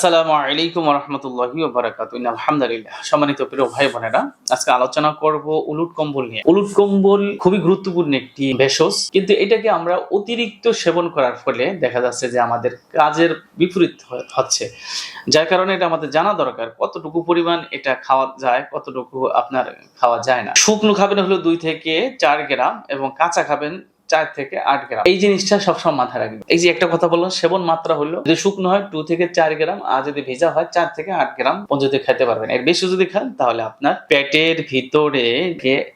আসসালামু আলাইকুম রহমতুল্লাহি আলহামদুলিল্লাহ। সম্মানিত প্রিয় ভাই বোনেরা, আজকে আলোচনা করব উলুট কম্বল নিয়ে। উলুট কম্বল খুবই গুরুত্বপূর্ণ একটি ভেষজ, কিন্তু এটাকে আমরা অতিরিক্ত সেবন করার ফলে দেখা যাচ্ছে যে আমাদের কাজের বিপরীত হচ্ছে। যার কারণে এটা আমাদের জানা দরকার কতটুকু পরিমাণ এটা খাওয়া যায়, কতটুকু আপনার খাওয়া যায় না। শুকনো খাবেন হলো দুই থেকে চার গ্রাম এবং কাঁচা খাবেন চার থেকে আট গ্রাম। এই জিনিসটা সবসময় মাথায় রাখবে এই যে একটা কথা বললাম সেবন মাত্রা হলো যদি শুকনো হয় টু থেকে চার গ্রাম আর যদি ভেজা হয় চার থেকে আট গ্রাম পর্যন্ত খেতে পারবেন। এর বেশি যদি খান তাহলে আপনার পেটের ভিতরে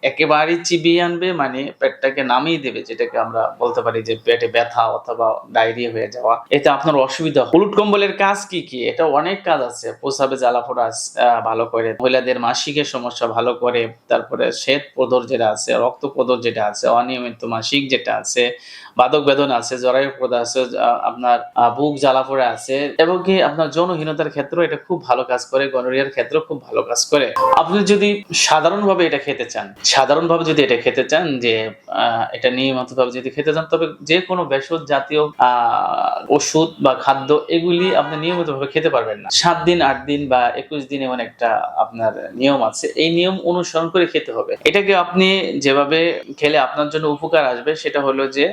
একেবারে চিবিয়ে আনবে মানে পেটটাকে নামিয়ে দেবে যেটাকে আমরা বলতে পারি যে পেটে ব্যথা অথবা ডায়রিয়া হয়ে যাওয়া। এতে আপনার অসুবিধা। হলুদ কম্বলের কাজ কি কি? এটা অনেক কাজ আছে। প্রসাবে জ্বালাফোড়া আহ, ভালো করে। মহিলাদের মাসিকের সমস্যা ভালো করে। তারপরে শ্বেত প্রদর যেটা আছে রক্ত প্রদর যেটা আছে অনিয়মিত মাসিক যেটা আছে। বাদক বেদনা আছে, জরায়ু প্রদা আছে আপনার বুক জ্বালাপোড়া আছে, এবং কি আপনার যৌনহীনতার ক্ষেত্রে এটা খুব ভালো কাজ করে, গনোরিয়ার ক্ষেত্রে খুব ভালো কাজ করে। আপনি যদি সাধারণভাবে এটা খেতে চান, সাধারণভাবে যদি এটা খেতে চান, যে এটা নিয়মিত ভাবে যদি খেতে চান, তবে যে কোনো ভেষজ জাতীয় ওষুধ বা খাদ্য এগুলি আপনি নিয়মিত ভাবে খেতে পারবেন না। সাত দিন, আট দিন বা একুশ দিন এমন একটা আপনার নিয়ম আছে। এই নিয়ম অনুসরণ করে খেতে হবে। এটাকে আপনি যেভাবে খেলে আপনার জন্য উপকার আসবে, সেটা হলো যে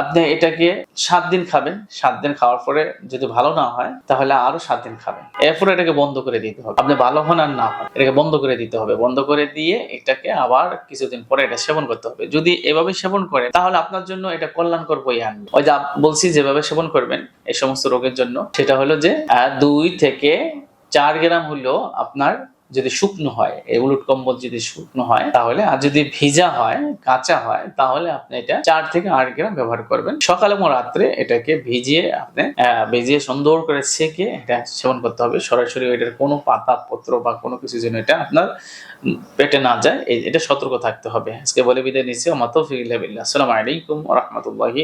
আপনি এটাকে সাত দিন খাবেন। সাত দিন খাওয়ার পরে যদি ভালো না হয়, তাহলে আরও সাত দিন খাবেন। এরপরে এটাকে বন্ধ করে দিতে হবে। আপনি ভালো হন আর না হন, এটাকে বন্ধ করে দিতে হবে। বন্ধ করে দিয়ে এটাকে আবার কিছুদিন পরে এটা সেবন করতে হবে। যদি এভাবে সেবন করে তাহলে আপনার জন্য এটা কল্যাণকর বই আনবে। ওই যে বলছি, যেভাবে সেবন করবেন এই সমস্ত রোগের জন্য, সেটা হলো যে দুই থেকে চার গ্রাম হলো আপনার যদি শুকনো হয়, এই উলুট কম্বল যদি শুকনো হয়, তাহলে আর যদি ভিজা হয়, কাঁচা হয়, তাহলে আপনি এটা চার থেকে আট গ্রাম ব্যবহার করবেন। সকালে এবং রাত্রে এটাকে ভিজিয়ে আপনি ভিজিয়ে সুন্দর করে সেকে এটা সেবন করতে হবে। সরাসরি এটার কোনো পাতা পত্র বা কোনো কিছু যেন এটা আপনার পেটে না যায় এটা সতর্ক থাকতে হবে। আজকে বলে বিদায় নিচ্ছি। আমার তৌফিক ইল্লা বিল্লাহ। আসসালামু আলাইকুম রাহমাতুল্লাহি